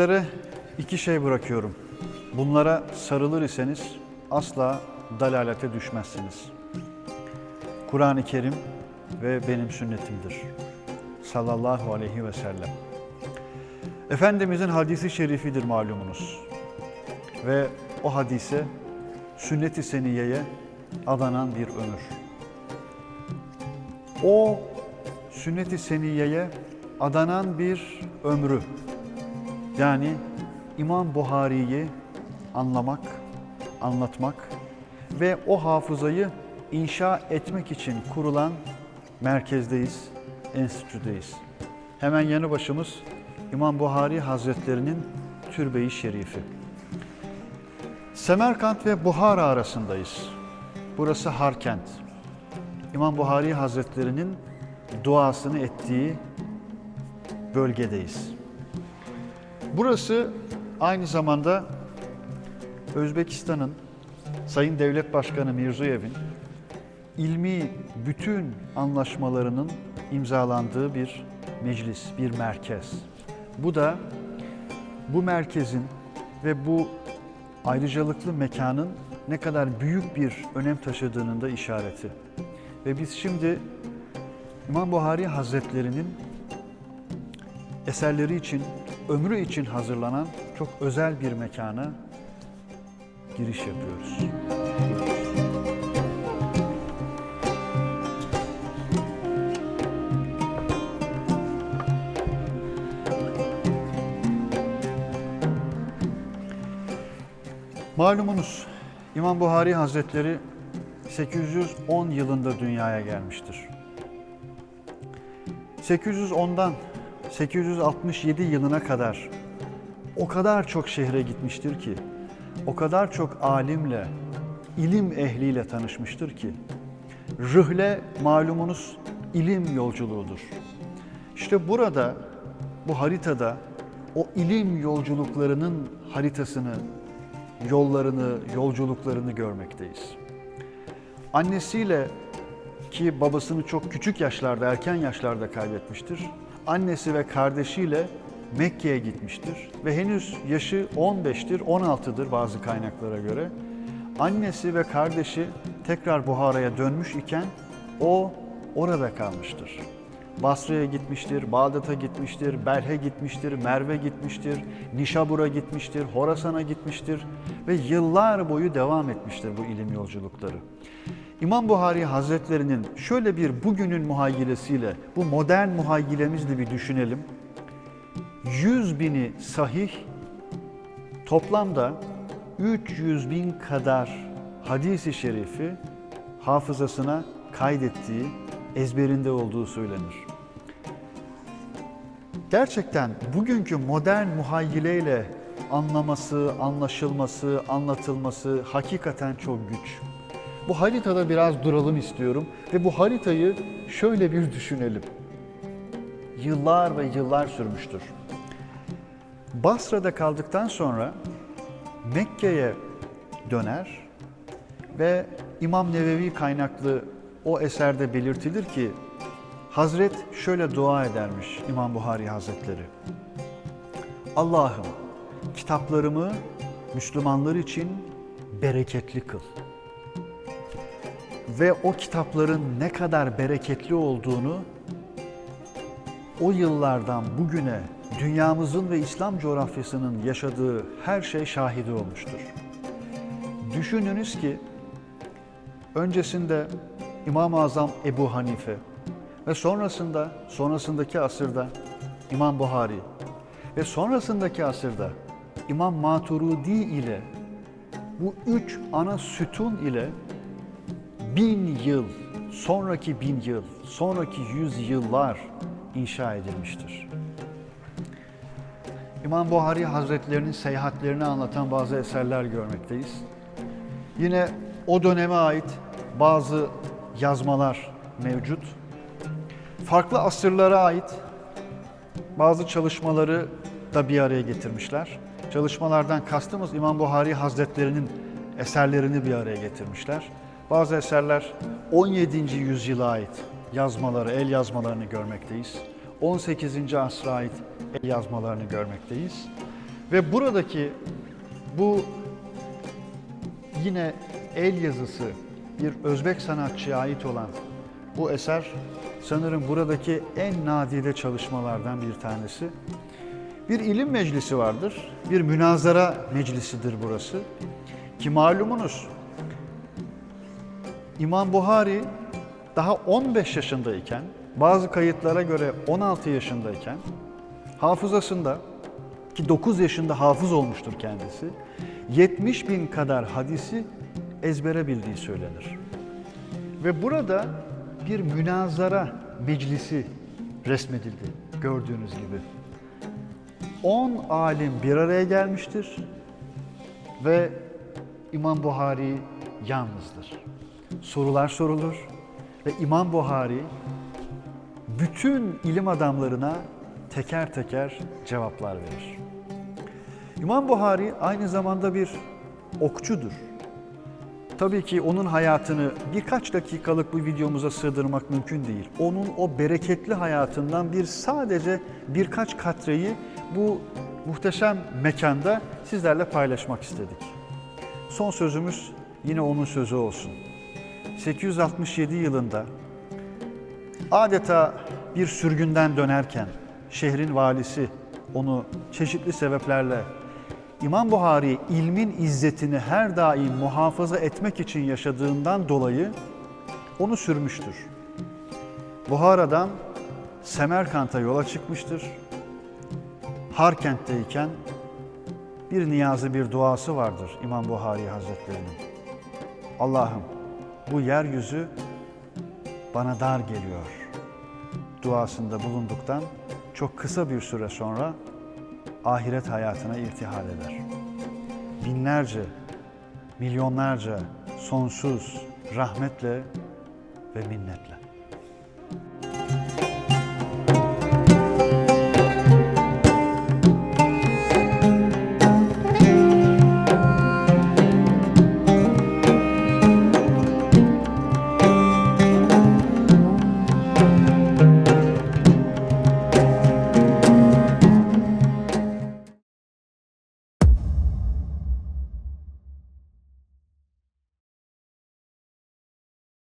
Sizlere iki şey bırakıyorum. Bunlara sarılır iseniz asla dalalete düşmezsiniz. Kur'an-ı Kerim ve benim sünnetimdir. Sallallahu aleyhi ve sellem. Efendimizin hadisi şerifidir malumunuz. Ve o hadise sünnet-i seniyeye adanan bir ömür. O sünnet-i seniyeye adanan bir ömrü. Yani İmam Buhari'yi anlamak, anlatmak ve o hafızayı inşa etmek için kurulan merkezdeyiz, enstitüdeyiz. Hemen yanı başımız İmam Buhari Hazretlerinin türbeyi şerifi. Semerkant ve Buhara arasındayız. Burası Harkent. İmam Buhari Hazretlerinin duasını ettiği bölgedeyiz. Burası aynı zamanda Özbekistan'ın Sayın Devlet Başkanı Mirzuyev'in ilmi bütün anlaşmalarının imzalandığı bir meclis, bir merkez. Bu da bu merkezin ve bu ayrıcalıklı mekanın ne kadar büyük bir önem taşıdığının da işareti. Ve biz şimdi İmam Buhari Hazretleri'nin eserleri için, ömrü için hazırlanan çok özel bir mekana giriş yapıyoruz. Malumunuz İmam Buhari Hazretleri 810 yılında dünyaya gelmiştir. 810'dan 867 yılına kadar o kadar çok şehre gitmiştir ki, o kadar çok alimle, ilim ehliyle tanışmıştır ki, rühle malumunuz ilim yolculuğudur. İşte burada, bu haritada o ilim yolculuklarının haritasını, yollarını, yolculuklarını görmekteyiz. Annesiyle ki babasını çok küçük yaşlarda, erken yaşlarda kaybetmiştir. Annesi ve kardeşiyle Mekke'ye gitmiştir ve henüz yaşı 15'tir, 16'dır bazı kaynaklara göre. Annesi ve kardeşi tekrar Buhara'ya dönmüş iken o orada kalmıştır. Basra'ya gitmiştir, Bağdat'a gitmiştir, Belh'e gitmiştir, Merve gitmiştir, Nişabur'a gitmiştir, Horasan'a gitmiştir ve yıllar boyu devam etmiştir bu ilim yolculukları. İmam Buhari Hazretlerinin şöyle bir bugünün muhayyilesiyle, bu modern muhayyilemizle bir düşünelim. 100 bini sahih, toplamda 300 bin kadar hadisi şerifi hafızasına kaydettiği, ezberinde olduğu söylenir. Gerçekten bugünkü modern muhayyileyle anlaması, anlaşılması, anlatılması hakikaten çok güç. Bu haritada biraz duralım istiyorum ve bu haritayı şöyle bir düşünelim. Yıllar ve yıllar sürmüştür. Basra'da kaldıktan sonra Mekke'ye döner ve İmam Nevevi kaynaklı o eserde belirtilir ki Hazret şöyle dua edermiş İmam Buhari Hazretleri. Allah'ım kitaplarımı Müslümanlar için bereketli kıl. Ve o kitapların ne kadar bereketli olduğunu o yıllardan bugüne dünyamızın ve İslam coğrafyasının yaşadığı her şey şahidi olmuştur. Düşününüz ki öncesinde İmam-ı Azam Ebu Hanife ve sonrasında sonrasındaki asırda İmam Buhari ve sonrasındaki asırda İmam Maturidi ile bu üç ana sütun ile bin yıl, sonraki bin yıl, sonraki yüz yıllar inşa edilmiştir. İmam Buhari Hazretlerinin seyahatlerini anlatan bazı eserler görmekteyiz. Yine o döneme ait bazı yazmalar mevcut. Farklı asırlara ait bazı çalışmaları da bir araya getirmişler. Çalışmalardan kastımız İmam Buhari Hazretlerinin eserlerini bir araya getirmişler. Bazı eserler 17. yüzyıla ait yazmaları, el yazmalarını görmekteyiz. 18. asra ait el yazmalarını görmekteyiz. Ve buradaki bu yine el yazısı bir Özbek sanatçıya ait olan bu eser sanırım buradaki en nadide çalışmalardan bir tanesi. Bir ilim meclisi vardır, bir münazara meclisidir burası. Ki malumunuz İmam Buhari daha 15 yaşındayken, bazı kayıtlara göre 16 yaşındayken hafızasında ki 9 yaşında hafız olmuştur kendisi, 70 bin kadar hadisi ezbere bildiği söylenir. Ve burada bir münazara meclisi resmedildi gördüğünüz gibi. 10 alim bir araya gelmiştir ve İmam Buhari yalnızdır. Sorular sorulur ve İmam Buhari bütün ilim adamlarına teker teker cevaplar verir. İmam Buhari aynı zamanda bir okçudur. Tabii ki onun hayatını birkaç dakikalık bu videomuza sığdırmak mümkün değil. Onun o bereketli hayatından bir sadece birkaç katreyi bu muhteşem mekanda sizlerle paylaşmak istedik. Son sözümüz yine onun sözü olsun. 867 yılında adeta bir sürgünden dönerken şehrin valisi onu çeşitli sebeplerle İmam Buhari ilmin izzetini her daim muhafaza etmek için yaşadığından dolayı onu sürmüştür. Buhara'dan Semerkant'a yola çıkmıştır. Harkent'teyken bir niyazı bir duası vardır İmam Buhari Hazretleri'nin. Allah'ım bu yeryüzü bana dar geliyor duasında bulunduktan çok kısa bir süre sonra ahiret hayatına irtihal eder. Binlerce, milyonlarca sonsuz rahmetle ve minnetle.